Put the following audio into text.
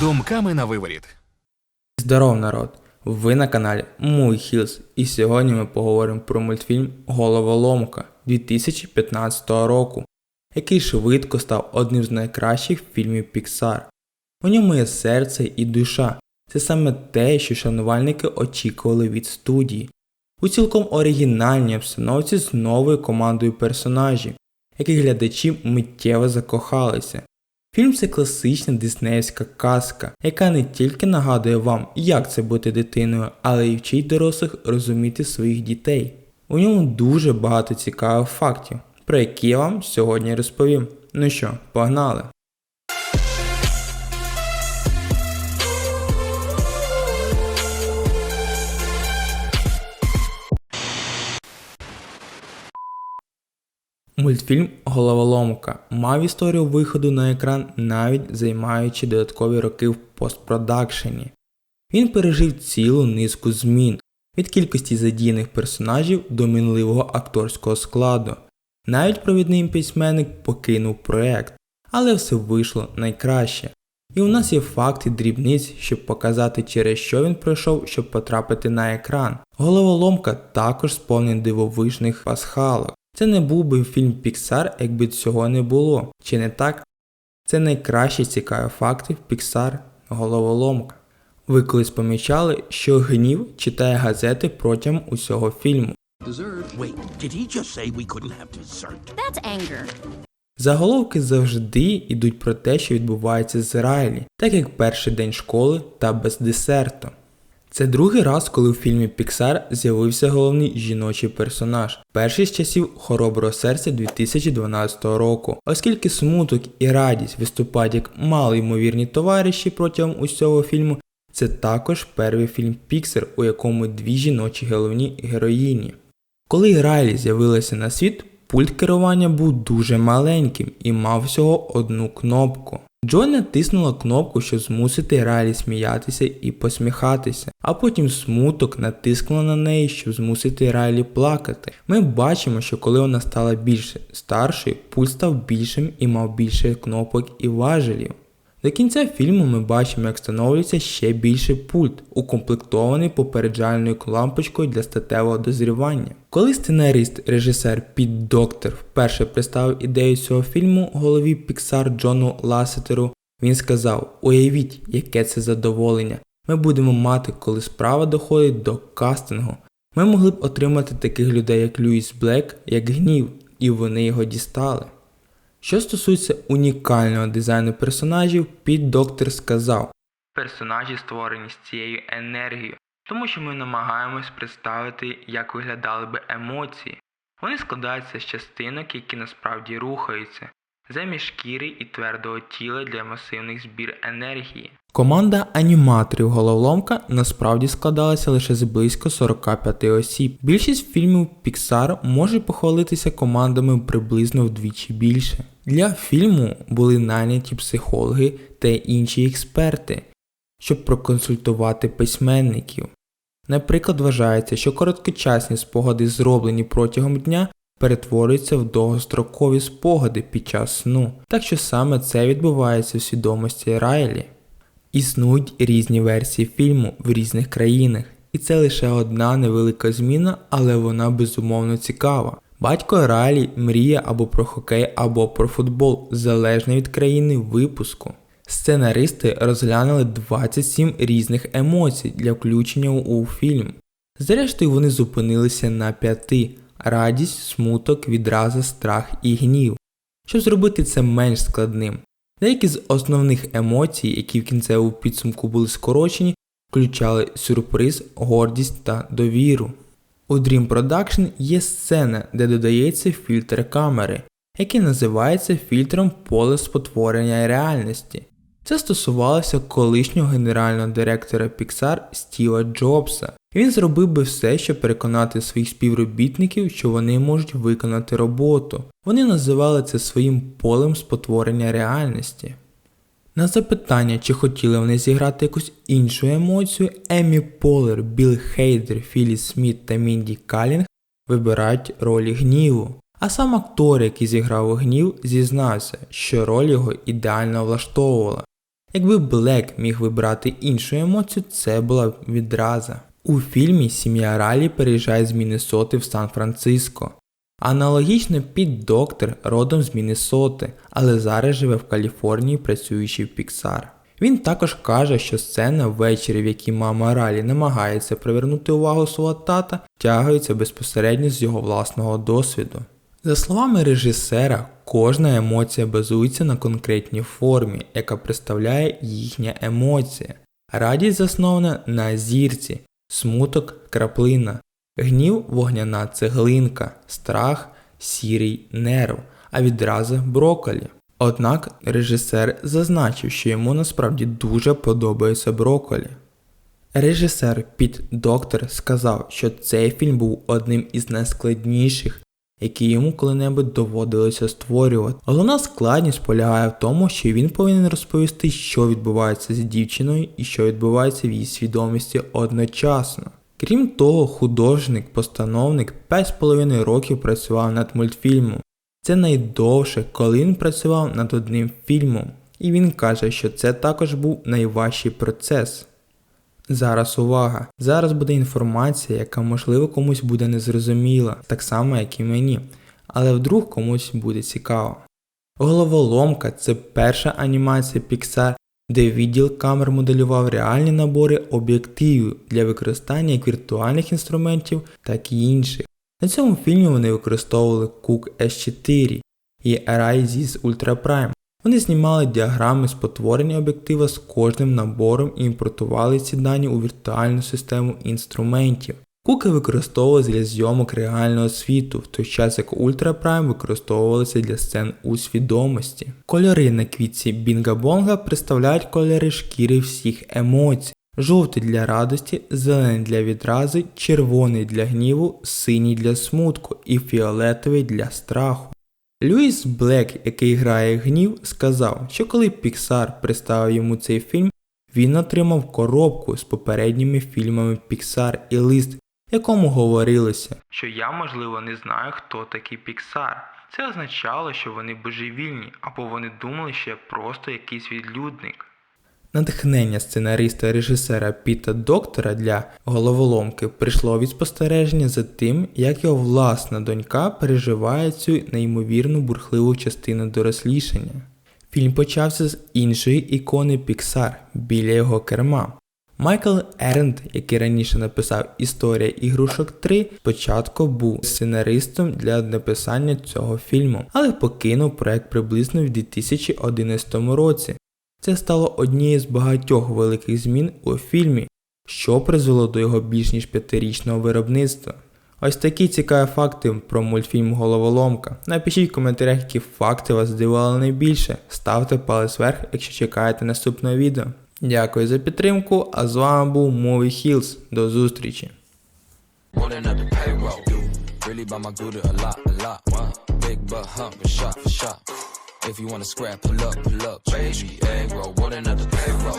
Думками на виворіт. Здоров, народ! Ви на каналі Муй Хілс, і сьогодні ми поговоримо про мультфільм Головоломка 2015 року, який швидко став одним з найкращих фільмів Pixar. У ньому є серце і душа. Це саме те, що шанувальники очікували від студії. У цілком оригінальній обстановці з новою командою персонажів, яких глядачі миттєво закохалися. Фільм це класична диснеївська казка, яка не тільки нагадує вам, як це бути дитиною, але й вчить дорослих розуміти своїх дітей. У ньому дуже багато цікавих фактів, про які я вам сьогодні розповім. Ну що, погнали! Мультфільм Головоломка мав історію виходу на екран, навіть займаючи додаткові роки в постпродакшені. Він пережив цілу низку змін від кількості задіяних персонажів до мінливого акторського складу. Навіть провідний письменник покинув проект, але все вийшло найкраще. І у нас є факти дрібниць, щоб показати, через що він пройшов, щоб потрапити на екран. Головоломка також сповнений дивовижних пасхалок. Це не був би фільм Pixar, якби цього не було. Чи не так? Це найкращі цікаві факти в Pixar головоломка. Ви колись помічали, що гнів читає газети протягом усього фільму. Заголовки завжди йдуть про те, що відбувається з Райлі, так як перший день школи та без десерту. Це другий раз, коли в фільмі Pixar з'явився головний жіночий персонаж, перший з часів хороброго серця 2012 року, оскільки смуток і радість виступають як малоймовірні товариші протягом усього фільму, це також перший фільм Pixar, у якому дві жіночі головні героїні. Коли Райлі з'явилася на світ, пульт керування був дуже маленьким і мав всього одну кнопку. Джой натиснула кнопку, щоб змусити Райлі сміятися і посміхатися, а потім смуток натискнула на неї, щоб змусити Райлі плакати. Ми бачимо, що коли вона стала більше старшою, пульт став більшим і мав більше кнопок і важелів. До кінця фільму ми бачимо, як встановлюється ще більший пульт, укомплектований попереджальною лампочкою для статевого дозрівання. Коли сценарист, режисер Піт Доктор вперше представив ідею цього фільму голові Pixar Джону Ласетеру, він сказав: Уявіть, яке це задоволення. Ми будемо мати, коли справа доходить до кастингу. Ми могли б отримати таких людей, як Льюіс Блек, як гнів, і вони його дістали. Що стосується унікального дизайну персонажів, Піт Доктор сказав: Персонажі створені з цією енергією, тому що ми намагаємось представити, як виглядали би емоції. Вони складаються з частинок, які насправді рухаються, замість шкіри і твердого тіла для масивних збір енергії. Команда аніматорів головоломка насправді складалася лише з близько 45 осіб. Більшість фільмів Pixar може похвалитися командами приблизно вдвічі більше. Для фільму були найняті психологи та інші експерти, щоб проконсультувати письменників. Наприклад, вважається, що короткочасні спогади, зроблені протягом дня, перетворюються в довгострокові спогади під час сну, так що саме це відбувається в свідомості Райлі. Існують різні версії фільму в різних країнах, і це лише одна невелика зміна, але вона безумовно цікава. Батько Райлі мріє або про хокей, або про футбол, залежно від країни випуску. Сценаристи розглянули 27 різних емоцій для включення у фільм. Зрештою, вони зупинилися на п'яти радість, смуток, відраза, страх і гнів, щоб зробити це менш складним. Деякі з основних емоцій, які в кінцевому підсумку були скорочені, включали сюрприз, гордість та довіру. У Dream Production є сцена, де додається фільтр камери, який називається фільтром поле спотворення реальності. Це стосувалося колишнього генерального директора Pixar Стіва Джобса. Він зробив би все, щоб переконати своїх співробітників, що вони можуть виконати роботу. Вони називали це своїм полем спотворення реальності. На запитання, чи хотіли вони зіграти якусь іншу емоцію, Еммі Полер, Білл Хейдер, Філі Сміт та Мінді Калінг вибирають ролі гніву. А сам актор, який зіграв гнів, зізнався, що роль його ідеально влаштовувала. Якби Блек міг вибрати іншу емоцію, це була б відраза. У фільмі сім'я Ралі переїжджає з Міннесоти в Сан-Франциско. Аналогічно Піт Доктор родом з Міннесоти, але зараз живе в Каліфорнії, працюючи в Pixar. Він також каже, що сцена ввечері, в якій мама Ралі намагається привернути увагу свого тата, тягується безпосередньо з його власного досвіду. За словами режисера, кожна емоція базується на конкретній формі, яка представляє їхня емоція. Радість заснована на зірці, смуток краплина, гнів вогняна цеглинка, страх сірий нерв, а відразу броколі. Однак режисер зазначив, що йому насправді дуже подобається броколі. Режисер Піт Доктор сказав, що цей фільм був одним із найскладніших, які йому коли-небудь доводилося створювати. Головна складність полягає в тому, що він повинен розповісти, що відбувається з дівчиною і що відбувається в її свідомості одночасно. Крім того, художник, постановник 5,5 років працював над мультфільмом. Це найдовше, коли він працював над одним фільмом, і він каже, що це також був найважчий процес. Зараз увага. Зараз буде інформація, яка можливо комусь буде незрозуміла, так само як і мені, але вдруг комусь буде цікаво. Головоломка це перша анімація Pixar, де відділ камер моделював реальні набори об'єктивів для використання як віртуальних інструментів, так і інших. На цьому фільмі вони використовували Cook S4 і Arizis Ultra Prime. Вони знімали діаграми спотворення об'єктива з кожним набором і імпортували ці дані у віртуальну систему інструментів. Куки використовувалися для зйомок реального світу, в той час як Prime використовувалися для сцен у свідомості. Кольори на квітці Бінга-Бонга представляють кольори шкіри всіх емоцій. Жовтий для радості, зелений для відрази, червоний для гніву, синій для смутку і фіолетовий для страху. Льюіс Блек, який грає гнів, сказав, що коли Pixar представив йому цей фільм, він отримав коробку з попередніми фільмами Pixar і лист, якому говорилося, що я, можливо, не знаю, хто такий Pixar. Це означало, що вони божевільні, або вони думали, що я просто якийсь відлюдник. Натхнення сценариста режисера Піта Доктора для головоломки прийшло від спостереження за тим, як його власна донька переживає цю неймовірну бурхливу частину дорослішання. Фільм почався з іншої ікони Pixar біля його керма. Майкл Ернд, який раніше написав Історія ігрушок 3, спочатку був сценаристом для написання цього фільму, але покинув проект приблизно в 2011 році. Це стало однією з багатьох великих змін у фільмі, що призвело до його більш ніж п'ятирічного виробництва. Ось такі цікаві факти про мультфільм Головоломка. Напишіть в коментарях, які факти вас здивували найбільше. Ставте палець вверх, якщо чекаєте наступного відео. Дякую за підтримку, а з вами був Movie Hills. До зустрічі! If you wanna scrap, pull up, pull up. Baby, egg roll, rolling up the payroll.